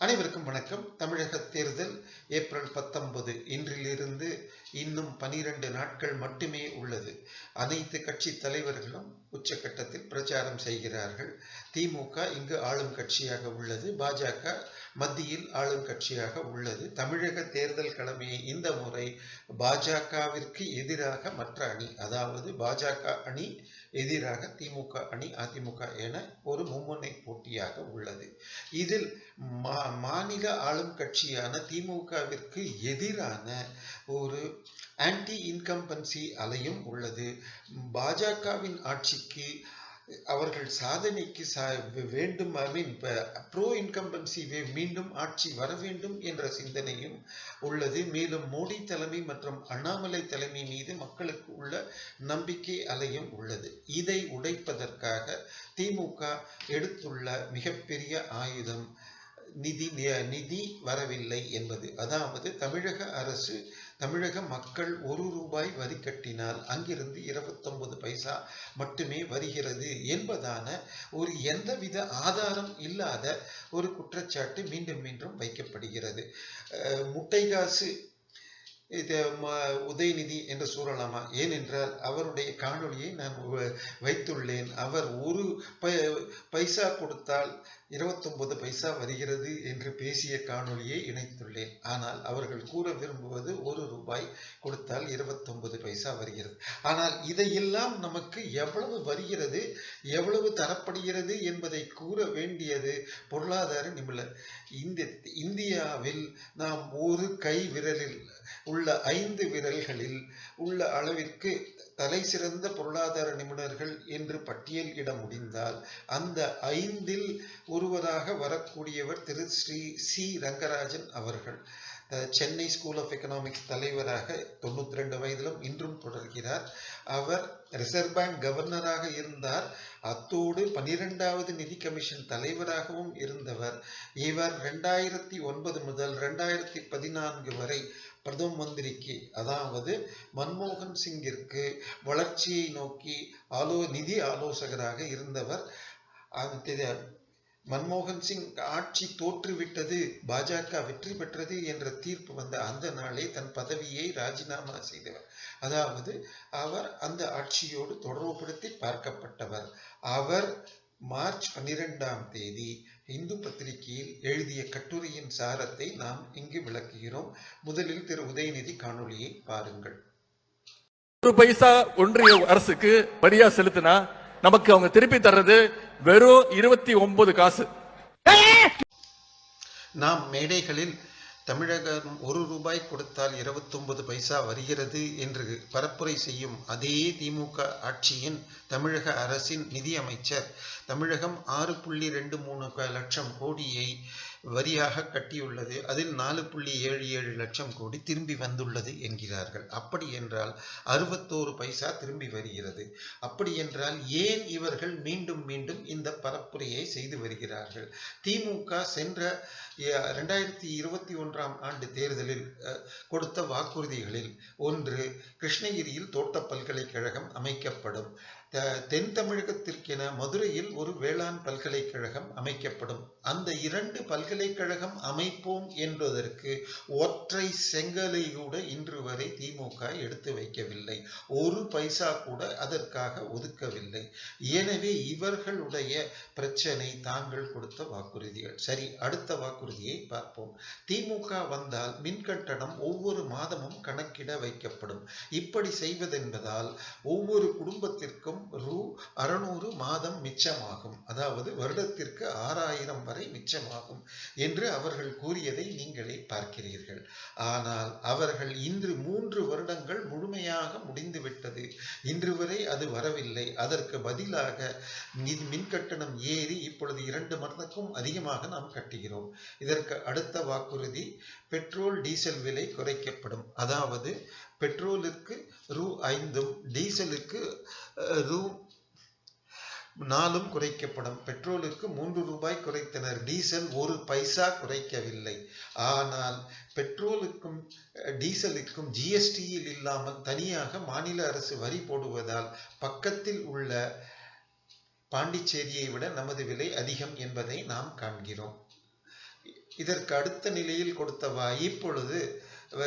அனைவருக்கும் வணக்கம். தமிழக தேர்தல் ஏப்ரல் பத்தொன்பது இன்றிலிருந்து இன்னும் பனிரெண்டு நாட்கள் மட்டுமே உள்ளது. அனைத்து கட்சி தலைவர்களும் உச்சகட்டத்தில் பிரச்சாரம் செய்கிறார்கள். திமுக இங்கு ஆளும் கட்சியாக உள்ளது. பாஜக மத்தியில் ஆளும் கட்சியாக உள்ளது. தமிழக தேர்தல் கடமையை இந்த முறை பாஜகவிற்கு எதிராக மற்ற அணி அதாவது பாஜக அணி எதிராக திமுக அணி அதிமுக என ஒரு மும்முனை போட்டியாக உள்ளது. இதில் மா மாநில ஆளும் கட்சியான திமுகவிற்கு எதிரான ஒரு ஆன்டி இன்கம்பன்சி அலையும் உள்ளது. பாஜகவின் ஆட்சிக்கு அவர்கள் சாதனைக்கு சா வேண்டும் ஐ மீன் ப்ரோ இன்கம்பன்சி மீண்டும் ஆட்சி வர வேண்டும் என்ற சிந்தனையும் உள்ளது. மேலும் மோடி தலைமை மற்றும் அண்ணாமலை தலைமை மீது மக்களுக்கு உள்ள நம்பிக்கை அலையும் உள்ளது. இதை உடைப்பதற்காக திமுக எடுத்துள்ள மிகப்பெரிய ஆயுதம் நிதி நிதி வரவில்லை என்பது. அதாவது தமிழக அரசு தமிழக மக்கள் ஒரு ரூபாய் வரி கட்டினால் அங்கிருந்து இருபத்தொன்பது பைசா மட்டுமே வருகிறது என்பதான ஒரு எந்தவித ஆதாரம் இல்லாத ஒரு குற்றச்சாட்டு மீண்டும் மீண்டும் வைக்கப்படுகிறது. முட்டைகாசு இது உதயநிதி என்று சூழலாமா ஏனென்றால் அவருடைய காணொளியை நான் வைத்துள்ளேன். அவர் ஒரு பைசா கொடுத்தால் இருபத்தொன்பது பைசா வருகிறது என்று பேசிய காணொலியை இணைத்துள்ளேன். ஆனால் அவர்கள் கூற விரும்புவது ஒரு ரூபாய் கொடுத்தால் இருபத்தொன்பது பைசா வருகிறது. ஆனால் இதையெல்லாம் நமக்கு எவ்வளவு வருகிறது எவ்வளவு தரப்படுகிறது என்பதை கூற வேண்டியது பொருளாதார நிபுணர். இந்த இந்தியாவில் நாம் ஒரு கை விரலில் உள்ள ஐந்து விரல்களில் உள்ள அளவிற்கு தலை சிறந்த பொருளாதார நிபுணர்கள் என்று பட்டியல் இட முடிந்தால் அந்த ஐந்தில் ஒருவராக வரக்கூடியவர் திரு ஸ்ரீ சி ரங்கராஜன் அவர்கள். சென்னை ஸ்கூல் ஆஃப் எக்கனாமிக்ஸ் தலைவராக தொண்ணூத்தி ரெண்டு வயதிலும் இன்றும் தொடர்கிறார். அவர் ரிசர்வ் பேங்க் கவர்னராக இருந்தார். அத்தோடு பனிரெண்டாவது நிதி கமிஷன் தலைவராகவும் இருந்தவர். இவர் ரெண்டாயிரத்தி ஒன்பது முதல் ரெண்டாயிரத்தி பதினான்கு வரை பிரதம மந்திரிக்கு அதாவது மன்மோகன் சிங்கிற்கு வளர்ச்சியை நோக்கி ஆலோ நிதி ஆலோசகராக இருந்தவர் மன்மோகன் சிங் ஆட்சி தோற்றுவிட்டது பாஜக வெற்றி பெற்றது என்ற தீர்ப்பு வந்த அந்த நாளே தன் பதவியை ராஜினாமா செய்தவர். அதாவது அவர் அந்த ஆட்சியோடு தொடர்புபடுத்தி பார்க்கப்பட்டவர். அவர் மார்ச் பன்னிரெண்டாம் தேதி இந்து பத்திரிகையில் எழுதிய கட்டுரையின் சாரத்தை நாம் இங்கு விளக்குகிறோம். முதலில் திரு. உதயநிதி காணொலியை பாருங்கள். ஒரு பைசா ஒன்றிய அரசுக்கு வரியா செலுத்தினா நமக்கு அவங்க திருப்பி தர்றது வெறும் இருபத்தி ஒன்பது காசு. நாம் மேடைகளில் தமிழகம் ஒரு ரூபாய் கொடுத்தால் இருபத்தொன்பது பைசா வருகிறது என்று பரப்புரை செய்யும் அதே திமுக ஆட்சியின் தமிழக அரசின் நிதியமைச்சர் தமிழகம் ஆறு புள்ளி ரெண்டு மூணு லட்சம் கோடியை வரியாக கட்டியுள்ளது. அதில் நாலு புள்ளி ஏழு ஏழு லட்சம் கோடி திரும்பி வந்துள்ளது என்கிறார்கள். அப்படி என்றால் அறுபத்தோரு பைசா திரும்பி வருகிறது. அப்படி என்றால் ஏன் இவர்கள் மீண்டும் மீண்டும் இந்த பரப்புரையை செய்து வருகிறார்கள்? திமுக சென்ற ரெண்டாயிரத்தி இருபத்தி ஒன்றாம் ஆண்டு தேர்தலில் கொடுத்த வாக்குறுதிகளில் ஒன்று கிருஷ்ணகிரியில் தோட்ட பல்கலைக்கழகம் அமைக்கப்படும். தென் தமிழகத்திற்கென மதுரையில் ஒரு வேளாண் பல்கலைக்கழகம் அமைக்கப்படும். அந்த இரண்டு பல்கலைக்கழகம் அமைப்போம் என்பதற்கு ஒற்றை செங்கலை கூட இன்று வரை திமுக எடுத்து வைக்கவில்லை. ஒரு பைசா கூட அதற்காக ஒதுக்கவில்லை. எனவே இவர்களுடைய பிரச்சனை தாங்கள் கொடுத்த வாக்குறுதிகள். சரி அடுத்த வாக்குறுதியை பார்ப்போம். திமுக வந்தால் மின் கட்டணம் ஒவ்வொரு மாதமும் கணக்கிட வைக்கப்படும். இப்படி செய்வதென்பதால் ஒவ்வொரு குடும்பத்திற்கும் ரூ அறுநூறு மாதம் மிச்சமாகும். அதாவது வருடத்திற்கு ஆறாயிரம் வரை மிச்சமாகும் என்று அவர்கள் கூறியதை நீங்களே பார்க்கிறீர்கள். ஆனால் அவர்கள் இன்று மூன்று வருடங்கள் முழுமையாக முடிந்துவிட்டது. இன்று வரை அது வரவில்லை. அதற்கு பதிலாக மின்கட்டணம் ஏறி இப்பொழுது இரண்டு மடங்குக்கும் அதிகமாக நாம் கட்டுகிறோம். இதற்கு அடுத்த வாக்குறுதி பெட்ரோல் டீசல் விலை குறைக்கப்படும். அதாவது பெட்ரோலுக்கு ரூ ஐந்தும் டீசலுக்கு ரூ நாளும் குறைக்கப்படும். பெட்ரோலுக்கு மூன்று ரூபாய் குறைத்தனர். டீசல் ஒரு பைசா குறைக்கவில்லை. ஆனால் பெட்ரோலுக்கும் டீசலுக்கும் ஜிஎஸ்டியில் இல்லாமல் தனியாக மாநில அரசு வரி போடுவதால் பக்கத்தில் உள்ள பாண்டிச்சேரியை விட நமது விலை அதிகம் என்பதை நாம் காண்கிறோம். இதற்கு அடுத்த நிலையில் கொடுத்தவா இப்பொழுது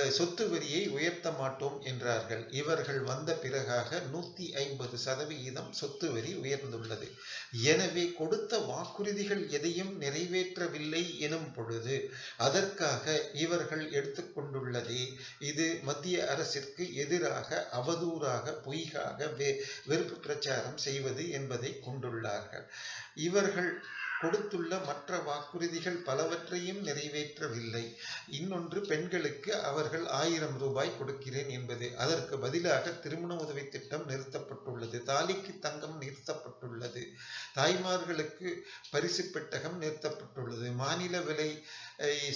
சொத்து வரியை உயர்த்த மாட்டோம் என்றார்கள். இவர்கள் வந்த பிறகாக நூத்தி ஐம்பது சதவிகிதம் சொத்து வரி உயர்ந்துள்ளது. எனவே கொடுத்த வாக்குறுதிகள் எதையும் நிறைவேற்றவில்லை எனும் பொழுது அதற்காக இவர்கள் எடுத்துக்கொண்டுள்ளதே இது மத்திய அரசிற்கு எதிராக அவதூறாக பொய்காக வெ- வெறுப்பு பிரச்சாரம் செய்வது என்பதை கொண்டுள்ளார்கள். இவர்கள் கொடுத்துள்ள மற்ற வாக்குறுதிகள் பலவற்றையும் நிறைவேற்றவில்லை. இன்னொன்று பெண்களுக்கு அவர்கள் ஆயிரம் ரூபாய் கொடுக்கிறேன் என்பது. அதற்கு பதிலாக திருமண உதவி திட்டம் நிறுத்தப்பட்டுள்ளது. தாலிக்கு தங்கம் நிறுத்தப்பட்டுள்ளது. தாய்மார்களுக்கு பரிசு பெட்டகம் நிறுத்தப்பட்டுள்ளது. மாநில விலை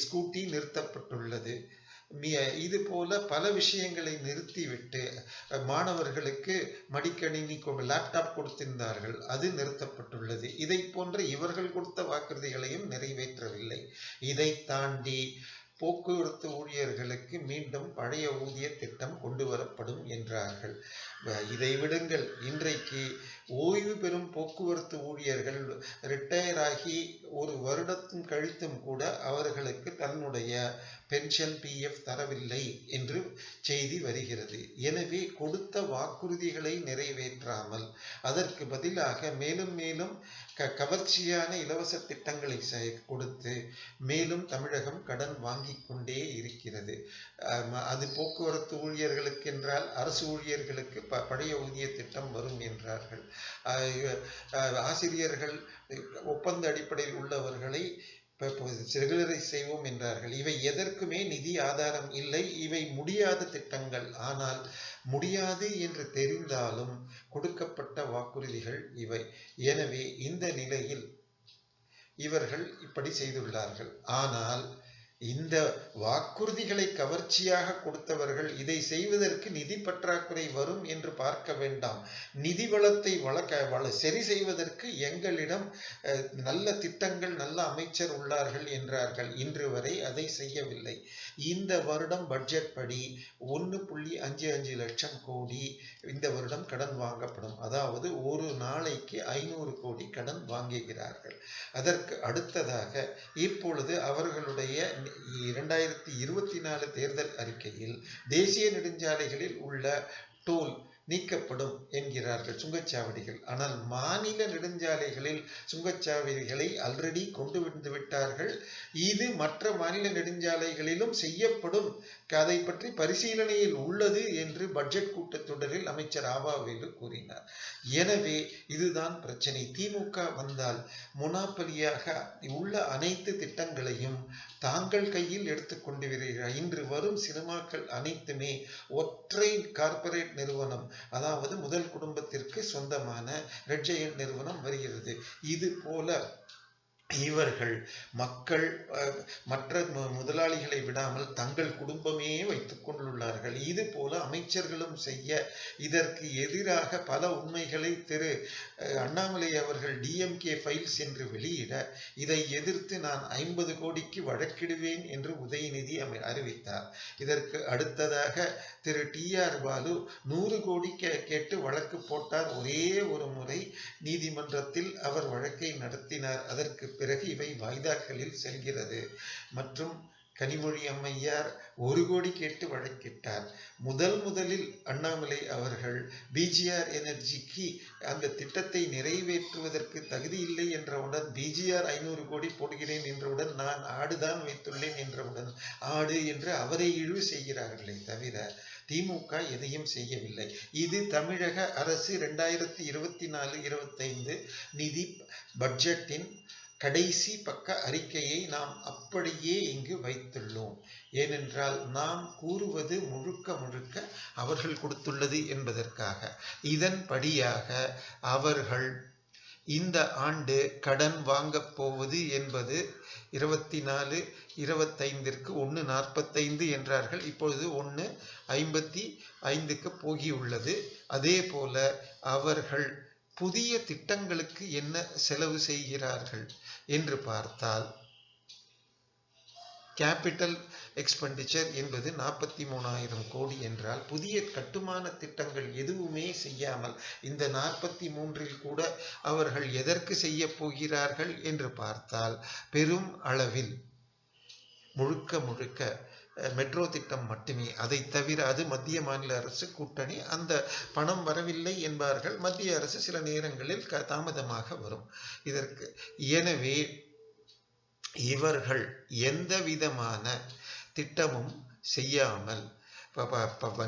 ஸ்கூட்டி நிறுத்தப்பட்டுள்ளது. இது போல பல விஷயங்களை நிறுத்திவிட்டு மாணவர்களுக்கு மடிக்கணினி லேப்டாப் கொடுத்திருந்தார்கள். அது நிறுத்தப்பட்டுள்ளது. இதை போன்ற இவர்கள் கொடுத்த வாக்குறுதிகளையும் நிறைவேற்றவில்லை. இதை தாண்டி போக்குவரத்து ஊழியர்களுக்கு மீண்டும் பழைய ஊதிய திட்டம் கொண்டு வரப்படும் என்றார்கள். இதை விடுங்கள். இன்றைக்கு ஓய்வு பெறும் போக்குவரத்து ஊழியர்கள் ரிட்டையர் ஆகி ஒரு வருடத்தும் கழித்தும் கூட அவர்களுக்கு தன்னுடைய பென்ஷன் பிஎஃப் தரவில்லை என்று செய்தி வருகிறது. எனவே கொடுத்த வாக்குறுதிகளை நிறைவேற்றாமல் அதற்கு பதிலாக மேலும் மேலும் க கவர்ச்சியான இலவச திட்டங்களை கொடுத்து மேலும் தமிழகம் கடன் வாங்கி கொண்டே இருக்கிறது. அது போக்குவரத்து ஊழியர்களுக்கு என்றால் அரசு ஊழியர்களுக்கு ப பழைய ஊதிய திட்டம் வரும் என்றார்கள். ஆசிரியர்கள் ஒப்பந்த அடிப்படையில் உள்ளவர்களை ரெகுலரைஸ் செய்வோம் என்றார்கள். இவை எதற்குமே நிதி ஆதாரம் இல்லை. இவை முடியாத திட்டங்கள். ஆனால் முடியாது என்று தெரிந்தாலும் கொடுக்கப்பட்ட வாக்குறுதிகள் இவை. எனவே இந்த நிலையில் இவர்கள் இப்படி செய்துள்ளார்கள். ஆனால் இந்த வாக்குறுதிகளை கவர்ச்சியாக கொடுத்தவர்கள் இதை செய்வதற்கு நிதி பற்றாக்குறை வரும் என்று பார்க்க வேண்டாம். நிதி வளத்தை வளர்க்க வள சரி செய்வதற்கு எங்களிடம் நல்ல திட்டங்கள் நல்ல அமைச்சர் உள்ளார்கள் என்றார்கள். இன்று வரை அதை செய்யவில்லை. இந்த வருடம் பட்ஜெட் படி ஒன்று புள்ளி அஞ்சு அஞ்சு லட்சம் கோடி இந்த வருடம் கடன் வாங்கப்படும். அதாவது ஒரு நாளைக்கு ஐநூறு கோடி கடன் வாங்குகிறார்கள். அதற்கு அடுத்ததாக இப்பொழுது அவர்களுடைய இரண்டாயிரத்தி இருபத்தி நாலு தேர்தல் அறிக்கையில் தேசிய நெடுஞ்சாலைகளில் உள்ள டோல் நீக்கப்படும் என்கிறார்கள் சுங்கச்சாவடிகள். ஆனால் மாநில நெடுஞ்சாலைகளில் சுங்கச்சாவடிகளை ஆல்ரெடி கொண்டு வந்து விட்டார்கள். இது மற்ற மாநில நெடுஞ்சாலைகளிலும் செய்யப்படும் அதை பற்றி பரிசீலனையில் உள்ளது என்று பட்ஜெட் கூட்டத்தொடரில் அமைச்சர் ஆவாவேலு கூறினார். எனவே இதுதான் பிரச்சனை. திமுக வந்தால் முனாப்பலியாக உள்ள அனைத்து திட்டங்களையும் தாங்கள் கையில் எடுத்துக்கொண்டு வருகிறார் இன்று வரும் சினிமாக்கள் அனைத்துமே ஒற்றை கார்ப்பரேட் நிறுவனம். அதாவது முதல் குடும்பத்திற்கு சொந்தமான ரெட் ஜெயண்ட் நிறுவனம் வருகிறது. இது போல இவர்கள் மக்கள் அஹ், மற்ற முதலாளிகளை விடாமல் தங்கள் குடும்பமே வைத்துக் கொண்டுள்ளார்கள். இது போல அமைச்சர்களும் செய்ய இதற்கு எதிராக பல உண்மைகளை திரு அண்ணாமலை அவர்கள் டிஎம்கே ஃபைல்ஸ் என்று வெளியிட இதை எதிர்த்து நான் ஐம்பது கோடிக்கு வழக்கிடுவேன் என்று உதயநிதி அமை அறிவித்தார். இதற்கு அடுத்ததாக திரு டி. ஆர். பாலு நூறு கோடி கே- கேட்டு வழக்கு போட்டார். ஒரே ஒரு முறை நீதிமன்றத்தில் அவர் வழக்கை நடத்தினார். அதற்கு பிறகு இவை வாய்தாக்களில் செல்கிறது. மற்றும் கனிமொழி அம்மையார் ஒரு கோடி கேட்டு வழக்கிட்டார் முதல் முதலில் அண்ணாமலை அவர்கள் பிஜிஆர் எனர்ஜிக்கு அந்த திட்டத்தை நிறைவேற்றுவதற்கு தகுதி இல்லை என்றவுடன் பிஜிஆர் ஐநூறு கோடி போடுகிறேன் என்றவுடன் நான் ஆடுதான் வைத்துள்ளேன் என்றவுடன் ஆடு என்று அவரை இழிவு செய்கிறார்களே தவிர திமுக எதையும் செய்யவில்லை. இது தமிழக அரசு ரெண்டாயிரத்தி இருபத்தி நாலு இருபத்தைந்து நிதி பட்ஜெட்டின் கடைசி பக்க அறிக்கையை நாம் அப்படியே இங்கு வைத்துள்ளோம். ஏனென்றால் நாம் கூறுவது முழுக்க முழுக்க அவர்கள் கொடுத்துள்ளது என்பதற்காக. இதன்படியாக அவர்கள் இந்த ஆண்டு கடன் வாங்கப் போவது என்பது இருபத்தி நாலு இருபத்தைந்திற்கு ஒன்று நாற்பத்தைந்து என்றார்கள். இப்பொழுது ஒன்று ஐம்பத்தி ஐந்துக்கு போகியுள்ளது. அதே போல அவர்கள் புதிய திட்டங்களுக்கு என்ன செலவு செய்கிறார்கள்? என்று பார்த்தால் கேபிட்டல் எக்ஸ்பெண்டிச்சர் என்பது நாற்பத்தி மூணாயிரம் கோடி என்றால் புதிய கட்டுமான திட்டங்கள் எதுவுமே செய்யாமல் இந்த நாற்பத்தி மூன்றில் கூட அவர்கள் எதற்கு செய்ய போகிறார்கள் என்று பார்த்தால் பெரும் அளவில் முழுக்க முழுக்க மெட்ரோ திட்டம் மட்டுமே. அதை தவிர அது மத்திய மாநில அரசு கூட்டணி அந்த பணம் வரவில்லை என்பார்கள். மத்திய அரசு சில நேரங்களில் க- தாமதமாக வரும். இதற்கு எனவே இவர்கள் எந்த விதமான திட்டமும் செய்யாமல்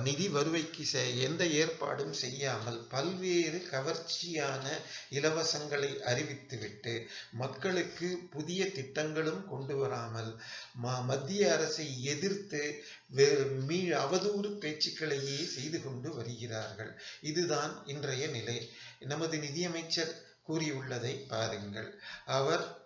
நிதி வருவைக்கு செ- எந்த ஏற்பாடும் செய்யாமல் பல்வேறு கவர்ச்சியான இலவசங்களை அறிவித்துவிட்டு மக்களுக்கு புதிய திட்டங்களும் கொண்டு வராமல் ம- மத்திய அரசை எதிர்த்து மீ அவதூறு பேச்சுக்களையே செய்து கொண்டு வருகிறார்கள். இதுதான் இன்றைய நிலை. நமது நிதியமைச்சர் கூறியுள்ளதை பாருங்கள். அவர்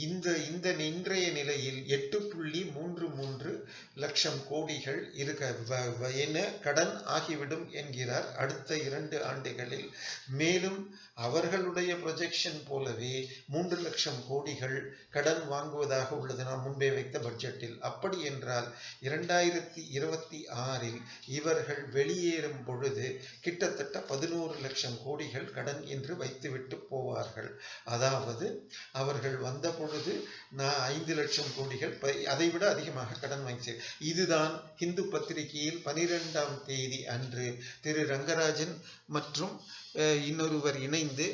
இந்த இந்த இன்றைய நிலையில் எட்டு புள்ளி மூன்று மூன்று லட்சம் கோடிகள் இருக்க வ- என கடன் ஆகிவிடும் என்கிறார் அடுத்த இரண்டு ஆண்டுகளில். மேலும் அவர்களுடைய ப்ரொஜெக்ஷன் போலவே மூன்று லட்சம் கோடிகள் கடன் வாங்குவதாக உள்ளது நான் முன்பே வைத்த பட்ஜெட்டில் அப்படி என்றால் இரண்டாயிரத்தி இருபத்தி ஆறில் இவர்கள் வெளியேறும் பொழுது கிட்டத்தட்ட பதினோரு லட்சம் கோடிகள் கடன் என்று வைத்துவிட்டு போவார்கள். அதாவது அவர்கள் வந்த பொழுது போனது நான் ஐந்து லட்சம் கோடிகள். அதை விட அதிகமாக கடன் வாங்கி இதுதான் ஹிந்து பத்திரிகையில் பனிரெண்டாம் தேதி அன்று திரு ரங்கராஜன் மற்றும் இன்னொருவர் இணைந்து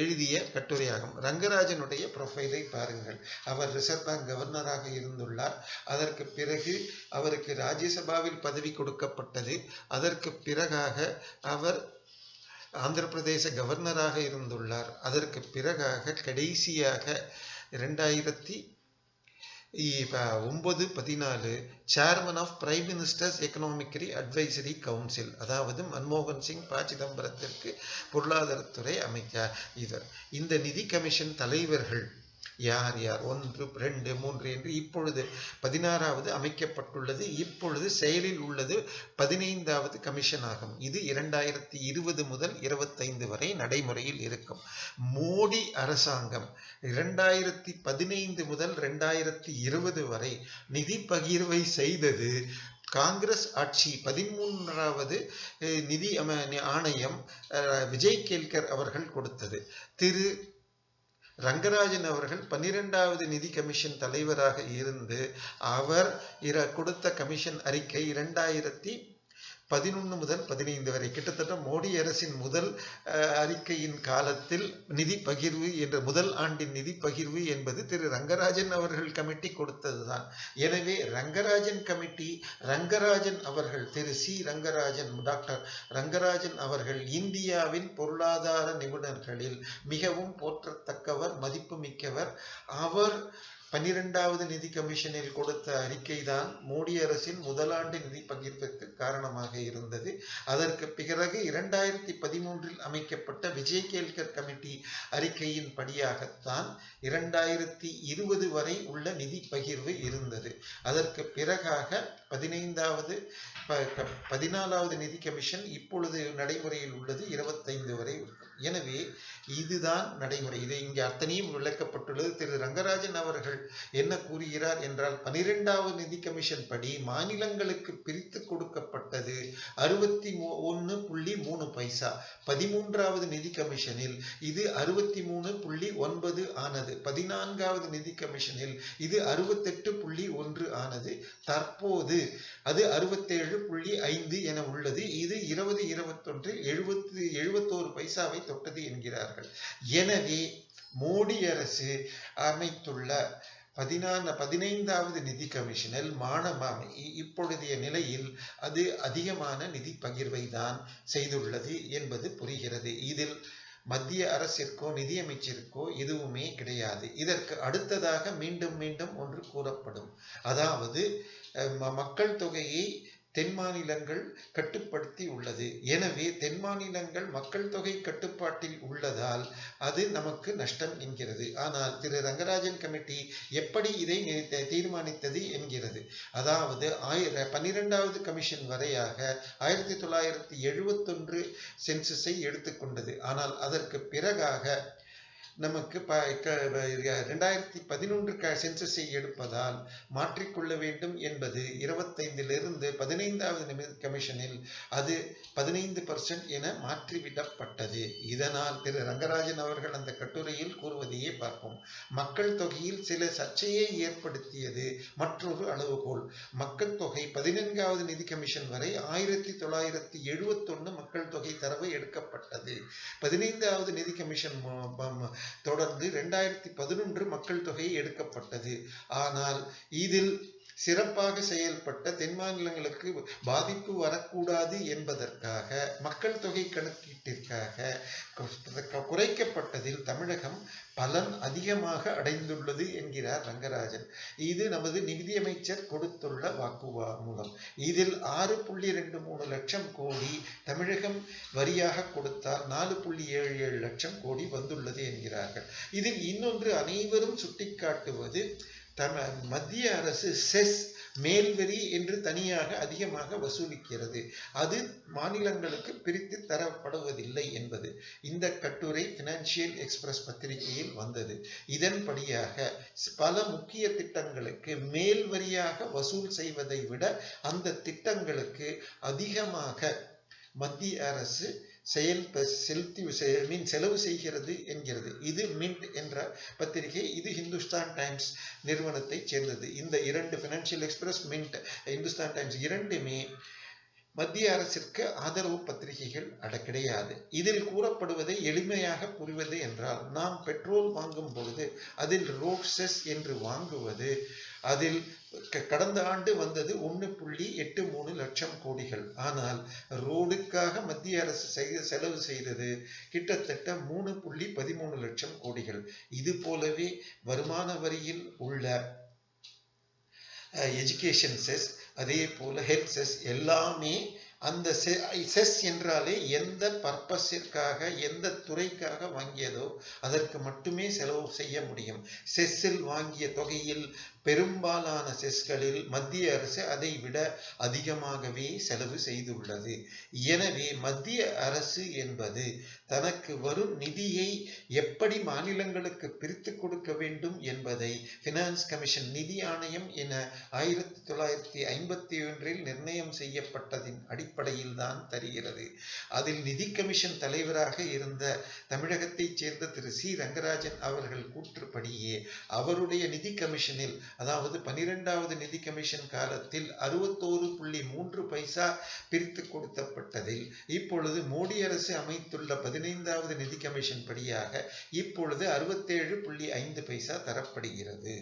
எழுதிய கட்டுரையாகும். ரங்கராஜனுடைய ப்ரொஃபைலை பாருங்கள். அவர் ரிசர்வ் பேங்க் கவர்னராக இருந்துள்ளார். அதற்கு பிறகு அவருக்கு ராஜ்யசபாவில் பதவி கொடுக்கப்பட்டது. அதற்கு பிறகாக அவர் ஆந்திர பிரதேச கவர்னராக இருந்துள்ளார். அதற்கு பிறகாக கடைசியாக ரெண்டாயிரத்தி ஒன்பது பதினாலு chairman of prime minister's economic advisory council அதாவது மன்மோகன் சிங் ப சிதம்பரத்திற்கு பொருளாதாரத்துறை அமைச்சர் இவர் இந்த நிதி கமிஷன் தலைவர்கள் யார் யார்? ஒன்று ரெண்டு மூன்று என்று இப்பொழுது பதினாறாவது அமைக்கப்பட்டுள்ளது. இப்பொழுது செயலில் உள்ளது பதினைந்தாவது கமிஷன் ஆகும். இது இரண்டாயிரத்தி இருபது முதல் இருபத்தைந்து வரை நடைமுறையில் இருக்கும். மோடி அரசாங்கம் இரண்டாயிரத்தி பதினைந்து முதல் ரெண்டாயிரத்தி இருபது வரை நிதி பகிர்வை செய்தது. காங்கிரஸ் ஆட்சி பதிமூன்றாவது அஹ், நிதி அம- ஆணையம் அஹ், விஜய் கேல்கர் அவர்கள் கொடுத்தது. திரு. ரங்கராஜன் அவர்கள் பன்னிரெண்டாவது நிதி கமிஷன் தலைவராக இருந்து அவர் இர கொடுத்த கமிஷன் அறிக்கை இரண்டாயிரத்தி பதினொன்று முதல் பதினைந்து வரை. கிட்டத்தட்ட மோடி அரசின் முதல் அறிக்கையின் காலத்தில் நிதி பகிர்வு என்ற முதல் ஆண்டின் நிதி பகிர்வு என்பது திரு ரங்கராஜன் அவர்கள் கமிட்டி கொடுத்ததுதான். எனவே ரங்கராஜன் கமிட்டி ரங்கராஜன் அவர்கள் திரு சி. ரங்கராஜன் டாக்டர் ரங்கராஜன் அவர்கள் இந்தியாவின் பொருளாதார நிபுணர்களில் மிகவும் போற்றத்தக்கவர் மதிப்புமிக்கவர். அவர் பன்னிரெண்டாவது நிதி கமிஷனில் கொடுத்த அறிக்கை தான் மோடி அரசின் முதலாண்டு நிதி பகிர்வுக்கு காரணமாக இருந்தது. அதற்கு பிறகு இரண்டாயிரத்தி பதிமூன்றில் அமைக்கப்பட்ட விஜய் கேல்கர் கமிட்டி அறிக்கையின் படியாகத்தான் இரண்டாயிரத்தி இருபது வரை உள்ள நிதி பகிர்வு இருந்தது. அதற்கு பிறகாக பதினைந்தாவது ப- க- பதினாலாவது நிதி கமிஷன் இப்பொழுது நடைமுறையில் உள்ளது இருபத்தைந்து வரை இருக்கும். எனவே இதுதான் நடைமுறை. இது இங்கே அத்தனையும் விளக்கப்பட்டுள்ளது. திரு. ரங்கராஜன் அவர்கள் என்ன கூறுகிறார் என்றால் பனிரெண்டாவது நிதி கமிஷன் படி மாநிலங்களுக்கு பிரித்து கொடுக்கப்பட்டது அறுபத்தி ஒன்று புள்ளி மூணு பைசா. பதிமூன்றாவது நிதி கமிஷனில் இது அறுபத்தி மூணு புள்ளி ஒன்பது ஆனது. பதினான்காவது நிதி கமிஷனில் இது அறுபத்தெட்டு புள்ளி ஒன்று ஆனது. தற்போது உள்ளது அது அறுபத்தேழு புள்ளி ஐந்து என உள்ளது. இது இருபது இருபத்தொன்றில் எழுபத்து எழுபத்தோரு பைசாவை தொட்டது என்கிறார்கள். எனவே மோடி அரசு அமைத்துள்ள பதினான்கு பதினைந்தாவது நிதி கமிஷனில் மாணவ இப்பொழுதைய நிலையில் அது அதிகமான நிதி பகிர்வை தான் செய்துள்ளது என்பது புரிகிறது. இதில் மத்திய அரசிற்கோ நிதியமைச்சிற்கோ எதுவுமே கிடையாது. இதற்கு அடுத்ததாக மீண்டும் மீண்டும் ஒன்று கூறப்படும். அதாவது மக்கள் தொகையை தென் மாநிலங்கள் கட்டுப்படுத்தி உள்ளது. எனவே தென் மாநிலங்கள் மக்கள் தொகை கட்டுப்பாட்டில் உள்ளதால் அது நமக்கு நஷ்டம் என்கிறது. ஆனால் திரு ரங்கராஜன் கமிட்டி எப்படி இதை நினைத்த- தீர்மானித்தது என்கிறது. அதாவது ஆயிர பன்னிரெண்டாவது கமிஷன் வரையாக ஆயிரத்தி தொள்ளாயிரத்தி எழுபத்தொன்று சென்சஸை எடுத்துக்கொண்டது ஆனால் அதற்கு பிறகாக நமக்கு ப ரெண்டாயிரத்தி பதினொன்று க சென்சஸை எடுப்பதால் மாற்றிக்கொள்ள வேண்டும் என்பது இருபத்தைந்திலிருந்து பதினைந்தாவது நிமி கமிஷனில் அது பதினைந்து பர்சன்ட் என மாற்றிவிடப்பட்டது. இதனால் திரு ரங்கராஜன் அவர்கள் அந்த கட்டுரையில் கூறுவதையே பார்ப்போம். மக்கள் தொகையில் சில சர்ச்சையை ஏற்படுத்தியது மற்றொரு அளவுகோல். மக்கள் தொகை பதினான்காவது நிதி கமிஷன் வரை ஆயிரத்தி தொள்ளாயிரத்தி எழுபத்தொன்னு மக்கள் தொகை தரவு எடுக்கப்பட்டது. பதினைந்தாவது நிதி கமிஷன் தொடர்ந்து ரெண்டாயிரத்தி பதினொன்று மக்கள் தொகை எடுக்கப்பட்டது. ஆனால் இதில் சிறப்பாக செயல்பட்ட தென் மாநிலங்களுக்கு பாதிப்பு வரக்கூடாது என்பதற்காக மக்கள் தொகை கணக்கீட்டிற்காக குறைக்கப்பட்டதில் தமிழகம் பலன் அதிகமாக அடைந்துள்ளது என்கிறார் ரங்கராஜன். இது நமது நிதியமைச்சர் கொடுத்துள்ள வாக்குமூலம் இதில் ஆறு புள்ளி ரெண்டு மூணு லட்சம் கோடி தமிழகம் வரியாக கொடுத்தால் நாலு புள்ளி ஏழு ஏழு லட்சம் கோடி வந்துள்ளது என்கிறார்கள். இதில் இன்னொன்று அனைவரும் சுட்டிக்காட்டுவது தம மத்திய அரசு செஸ் மேல்வரி என்று தனியாக அதிகமாக வசூலிக்கிறது. அது மாநிலங்களுக்கு பிரித்து தரப்படுவதில்லை என்பது இந்த கட்டுரை பினான்சியல் எக்ஸ்பிரஸ் பத்திரிகையில் வந்தது. இதன்படியாக பல முக்கிய திட்டங்களுக்கு மேல் வரியாக வசூல் செய்வதை விட அந்த திட்டங்களுக்கு அதிகமாக மத்திய அரசு செயல் செலுத்தி செ- மீன் செலவு செய்கிறது என்கிறது. இது மின்ட் என்ற பத்திரிகை இது ஹிந்துஸ்தான் டைம்ஸ் நிறுவனத்தைச் சேர்ந்தது. இந்த இரண்டு Financial Express Mint Hindustan Times இரண்டுமே மத்திய அரசிற்கு ஆதரவு பத்திரிகைகள் அட கிடையாது. இதில் கூறப்படுவதை எளிமையாக புரிவது என்றால் நாம் பெட்ரோல் வாங்கும் பொழுது அதில் ரோக்ஸஸ் என்று வாங்குவது அதில் க- கடந்த ஆண்டு வந்தது ஒன்று புள்ளி எட்டு மூணு லட்சம் கோடிகள். ஆனால் ரோடுக்காக மத்திய அரசு செய்த செலவு செய்தது கிட்டத்தட்ட மூணு புள்ளி பதிமூணு லட்சம் கோடிகள். இது போலவே வருமான வரியில் உள்ள எஜுகேஷன் செஸ் அதே போல ஹெல்த் செஸ் எல்லாமே அந்த செஸ் என்றாலே எந்த பர்பஸிற்காக எந்த துறைக்காக வாங்கியதோ அதற்கு மட்டுமே செலவு செய்ய முடியும். செஸ்ஸில் வாங்கிய தொகையில் பெரும்பாலான செஸ்களில் மத்திய அரசு அதை விட அதிகமாகவே செலவு செய்துள்ளது. எனவே மத்திய அரசு என்பது தனக்கு வரும் நிதியை எப்படி மாநிலங்களுக்கு பிரித்து கொடுக்க வேண்டும் என்பதை பினான்ஸ் கமிஷன் நிதி ஆணையம் என ஆயிரத்தி தொள்ளாயிரத்தி ஐம்பத்தி ஒன்றில் நிர்ணயம் செய்யப்பட்டதின் அடிப்படையில் தான் தருகிறது. அதில் நிதி கமிஷன் தலைவராக இருந்த தமிழகத்தைச் சேர்ந்த திரு. சி. ரங்கராஜன் அவர்கள் கூற்றுப்படியே அவருடைய நிதி கமிஷனில் அதாவது பனிரெண்டாவது நிதி கமிஷன் காலத்தில் அறுபத்தோரு புள்ளி மூன்று பைசா பிரித்து கொடுத்தப்பட்டதில் இப்பொழுது மோடி அரசு அமைத்துள்ள பதினைந்தாவது நிதி கமிஷன் படியாக இப்பொழுது அறுபத்தேழு புள்ளி ஐந்து பைசா தரப்படுகிறது.